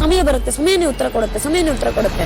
ಸಮಯ ಬರುತ್ತೆ, ಸಮಯನೇ ಉತ್ತರ ಕೊಡುತ್ತೆ, ಸಮಯನೇ ಉತ್ತರ ಕೊಡುತ್ತೆ.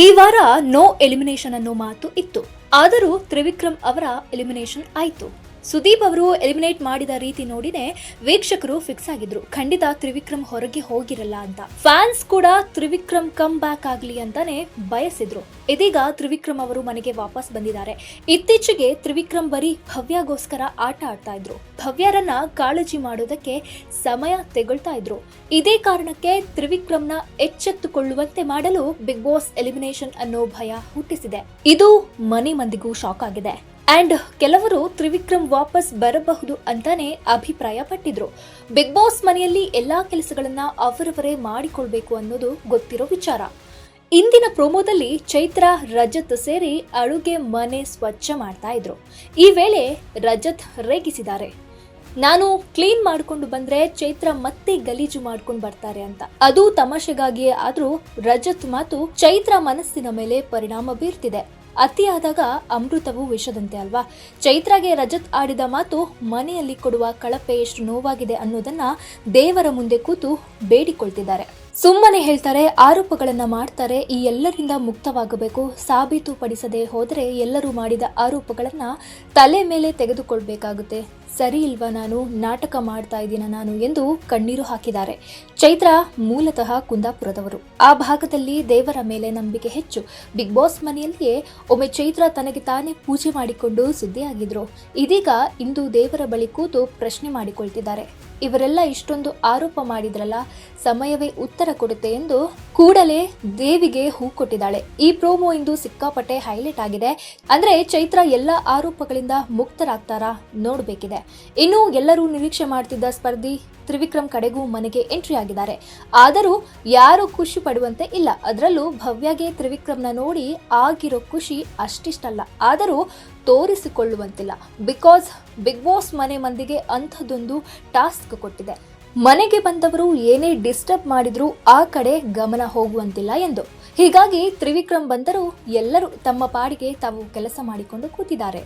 ಈ ವಾರ ನೋ ಎಲಿಮಿನೇಷನ್ ಅನ್ನೋ ಮಾತು ಇತ್ತು. ಆದರೂ ತ್ರಿವಿಕ್ರಮ್ ಅವರ ಎಲಿಮಿನೇಷನ್ ಆಯ್ತು. ಸುದೀಪ್ ಅವರು ಎಲಿಮಿನೇಟ್ ಮಾಡಿದ ರೀತಿ ನೋಡಿನೇ ವೀಕ್ಷಕರು ಫಿಕ್ಸ್ ಆಗಿದ್ರು. ಖಂಡಿತ ತ್ರಿವಿಕ್ರಮ್ ಹೊರಗೆ ಹೋಗಿರಲ್ಲ ಅಂತ. ಫ್ಯಾನ್ಸ್ ಕೂಡ ತ್ರಿವಿಕ್ರಮ್ ಕಮ್ ಬ್ಯಾಕ್ ಆಗ್ಲಿ ಅಂತಾನೆ ಬಯಸಿದ್ರು. ಇದೀಗ ತ್ರಿವಿಕ್ರಮ್ ಅವರು ಮನೆಗೆ ವಾಪಸ್ ಬಂದಿದ್ದಾರೆ. ಇತ್ತೀಚೆಗೆ ತ್ರಿವಿಕ್ರಮ್ ಬರೀ ಭವ್ಯಗೋಸ್ಕರ ಆಟ ಆಡ್ತಾ ಇದ್ರು. ಭವ್ಯರನ್ನ ಕಾಳಜಿ ಮಾಡೋದಕ್ಕೆ ಸಮಯ ತೆಗೊಳ್ತಾ ಇದ್ರು. ಇದೇ ಕಾರಣಕ್ಕೆ ತ್ರಿವಿಕ್ರಮ್ನ ಎಚ್ಚೆತ್ತುಕೊಳ್ಳುವಂತೆ ಮಾಡಲು ಬಿಗ್ ಬಾಸ್ ಎಲಿಮಿನೇಷನ್ ಅನ್ನೋ ಭಯ ಹುಟ್ಟಿಸಿದೆ. ಇದು ಮನೆ ಮಂದಿಗೂ ಶಾಕ್ ಆಗಿದೆ. ಅಂಡ್ ಕೆಲವರು ತ್ರಿವಿಕ್ರಮ್ ವಾಪಸ್ ಬರಬಹುದು ಅಂತಾನೆ ಅಭಿಪ್ರಾಯ ಪಟ್ಟಿದ್ರು ಬಿಗ್ ಬಾಸ್ ಮನೆಯಲ್ಲಿ ಎಲ್ಲಾ ಕೆಲಸಗಳನ್ನ ಅವರವರೇ ಮಾಡಿಕೊಳ್ಬೇಕು ಅನ್ನೋದು ಗೊತ್ತಿರೋ ವಿಚಾರ. ಇಂದಿನ ಪ್ರೋಮೋದಲ್ಲಿ ಚೈತ್ರ, ರಜತ್ ಸೇರಿ ಅಡುಗೆ ಮನೆ ಸ್ವಚ್ಛ ಮಾಡ್ತಾ ಇದ್ರು. ಈ ವೇಳೆ ರಜತ್ ರೇಗಿಸಿದ್ದಾರೆ. ನಾನು ಕ್ಲೀನ್ ಮಾಡ್ಕೊಂಡು ಬಂದ್ರೆ ಚೈತ್ರ ಮತ್ತೆ ಗಲೀಜು ಮಾಡ್ಕೊಂಡು ಬರ್ತಾರೆ ಅಂತ. ಅದು ತಮಾಷೆಗಾಗಿಯೇ ಆದ್ರೂ ರಜತ್ ಮಾತು ಚೈತ್ರ ಮನಸ್ಸಿನ ಮೇಲೆ ಪರಿಣಾಮ ಬೀರ್ತಿದೆ. ಅತಿಯಾದಾಗ ಅಮೃತವು ವಿಷದಂತೆ ಅಲ್ವಾ? ಚೈತ್ರಾಗೆ ರಜತ್ ಆಡಿದ ಮಾತು ಮನೆಯಲ್ಲಿ ಕೊಡುವ ಕಳಪೆ ಎಷ್ಟು ನೋವಾಗಿದೆ ಅನ್ನೋದನ್ನ ದೇವರ ಮುಂದೆ ಕೂತು ಬೇಡಿಕೊಳ್ತಿದ್ದಾರೆ. ಸುಮ್ಮನೆ ಹೇಳ್ತಾರೆ, ಆರೋಪಗಳನ್ನ ಮಾಡ್ತಾರೆ, ಈ ಎಲ್ಲರಿಂದ ಮುಕ್ತವಾಗಬೇಕು, ಸಾಬೀತುಪಡಿಸದೆ ಹೋದರೆ ಎಲ್ಲರೂ ಮಾಡಿದ ಆರೋಪಗಳನ್ನ ತಲೆ ಮೇಲೆ ತೆಗೆದುಕೊಳ್ಬೇಕಾಗುತ್ತೆ. ಸರಿ ಇಲ್ವಾ ನಾನು? ನಾಟಕ ಮಾಡ್ತಾ ಇದ್ದೀನ ನಾನು? ಎಂದು ಕಣ್ಣೀರು ಹಾಕಿದ್ದಾರೆ. ಚೈತ್ರ ಮೂಲತಃ ಕುಂದಾಪುರದವರು. ಆ ಭಾಗದಲ್ಲಿ ದೇವರ ಮೇಲೆ ನಂಬಿಕೆ ಹೆಚ್ಚು. ಬಿಗ್ ಬಾಸ್ ಮನೆಯಲ್ಲಿಯೇ ಒಮ್ಮೆ ಚೈತ್ರ ತನಗೆ ತಾನೇ ಪೂಜೆ ಮಾಡಿಕೊಂಡು ಸುದ್ದಿಯಾಗಿದ್ರು. ಇದೀಗ ಇಂದು ದೇವರ ಬಳಿ ಕೂತು ಪ್ರಶ್ನೆ ಮಾಡಿಕೊಳ್ತಿದ್ದಾರೆ. ಇವರೆಲ್ಲ ಇಷ್ಟೊಂದು ಆರೋಪ ಮಾಡಿದ್ರಲ್ಲ, ಸಮಯವೇ ಉತ್ತರ ಕೊಡುತ್ತೆ ಎಂದು ಕೂಡಲೇ ದೇವಿಗೆ ಹೂ ಕೊಟ್ಟಿದ್ದಾಳೆ. ಈ ಪ್ರೋಮೋ ಇಂದು ಸಿಕ್ಕಾಪಟ್ಟೆ ಹೈಲೈಟ್ ಆಗಿದೆ. ಅಂದ್ರೆ ಚೈತ್ರ ಎಲ್ಲ ಆರೋಪಗಳಿಂದ ಮುಕ್ತರಾಗ್ತಾರಾ ನೋಡಬೇಕಿದೆ. ಇನ್ನು ಎಲ್ಲರೂ ನಿರೀಕ್ಷೆ ಮಾಡ್ತಿದ್ದ ಸ್ಪರ್ಧಿ ತ್ರಿವಿಕ್ರಮ್ ಕಡೆಗೂ ಮನೆಗೆ ಎಂಟ್ರಿ ಆಗಿದ್ದಾರೆ. ಆದರೂ ಯಾರು ಖುಷಿ ಪಡುವಂತೆ ಇಲ್ಲ. ಅದರಲ್ಲೂ ಭವ್ಯಗೆ ತ್ರಿವಿಕ್ರಮ್ನ ನೋಡಿ ಆಗಿರೋ ಖುಷಿ ಅಷ್ಟಿಷ್ಟಲ್ಲ. ಆದರೂ ತೋರಿಸಿಕೊಳ್ಳುವಂತಿಲ್ಲ. ಬಿಕಾಸ್ ಬಿಗ್ ಬಾಸ್ ಮನೆ ಮಂದಿಗೆ ಅಂಥದ್ದೊಂದು ಟಾಸ್ಕ್ ಕೊಟ್ಟಿದೆ. ಮನೆಗೆ ಬಂದವರು ಏನೇ ಡಿಸ್ಟರ್ಬ್ ಮಾಡಿದ್ರೂ ಆ ಕಡೆ ಗಮನ ಹೋಗುವಂತಿಲ್ಲ ಎಂದು. ಹೀಗಾಗಿ ತ್ರಿವಿಕ್ರಮ್ ಬಂದರೂ ಎಲ್ಲರೂ ತಮ್ಮ ಪಾಡಿಗೆ ತಾವು ಕೆಲಸ ಮಾಡಿಕೊಂಡು ಕೂತಿದ್ದಾರೆ.